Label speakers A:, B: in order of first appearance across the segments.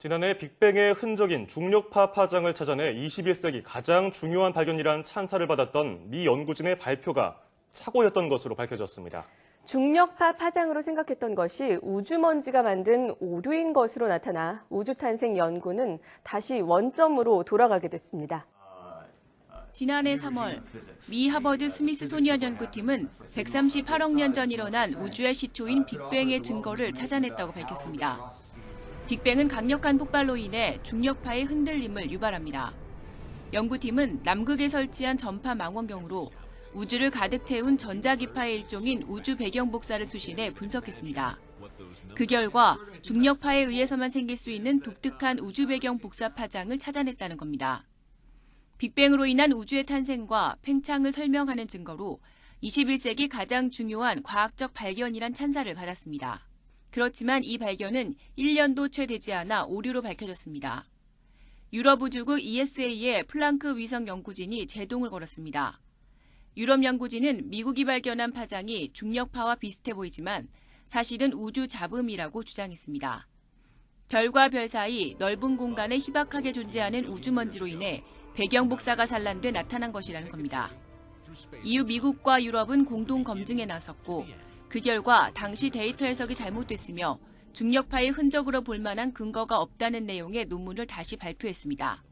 A: 지난해 빅뱅의 흔적인 중력파 파장을 찾아내 21세기 가장 중요한 발견이란 찬사를 받았던 미 연구진의 발표가 착오였던 것으로 밝혀졌습니다.
B: 중력파 파장으로 생각했던 것이 우주먼지가 만든 오류인 것으로 나타나 우주 탄생 연구는 다시 원점으로 돌아가게 됐습니다.
C: 지난해 3월 미 하버드 스미스소니언 연구팀은 138억 년 전 일어난 우주의 시초인 빅뱅의 증거를 찾아냈다고 밝혔습니다. 빅뱅은 강력한 폭발로 인해 중력파의 흔들림을 유발합니다. 연구팀은 남극에 설치한 전파 망원경으로 우주를 가득 채운 전자기파의 일종인 우주 배경 복사를 수신해 분석했습니다. 그 결과 중력파에 의해서만 생길 수 있는 독특한 우주 배경 복사 파장을 찾아냈다는 겁니다. 빅뱅으로 인한 우주의 탄생과 팽창을 설명하는 증거로 21세기 가장 중요한 과학적 발견이란 찬사를 받았습니다. 그렇지만 이 발견은 1년도 채 되지 않아 오류로 밝혀졌습니다. 유럽 우주국 ESA의 플랑크 위성 연구진이 제동을 걸었습니다. 유럽 연구진은 미국이 발견한 파장이 중력파와 비슷해 보이지만 사실은 우주 잡음이라고 주장했습니다. 별과 별 사이 넓은 공간에 희박하게 존재하는 우주먼지로 인해 배경 복사가 산란돼 나타난 것이라는 겁니다. 이후 미국과 유럽은 공동 검증에 나섰고 그 결과 당시 데이터 해석이 잘못됐으며 중력파의 흔적으로 볼 만한 근거가 없다는 내용의 논문을 다시 발표했습니다.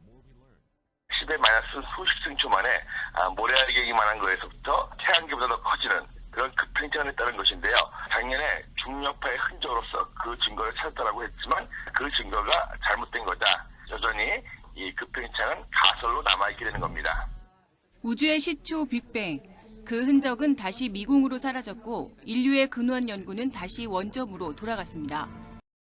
D: 10의 마이너스 수십 승초 만에 아, 모래알갱이만한 거에서부터 태양계보다 더 커지는 그런 급팽창을 했다는 것인데요. 작년에 중력파의 흔적으로서 그 증거를 찾았다고 했지만 그 증거가 잘못된 거다. 여전히 이 급팽창은 가설로 남아있게 되는 겁니다.
C: 우주의 시초 빅뱅. 그 흔적은 다시 미궁으로 사라졌고 인류의 근원 연구는 다시 원점으로 돌아갔습니다.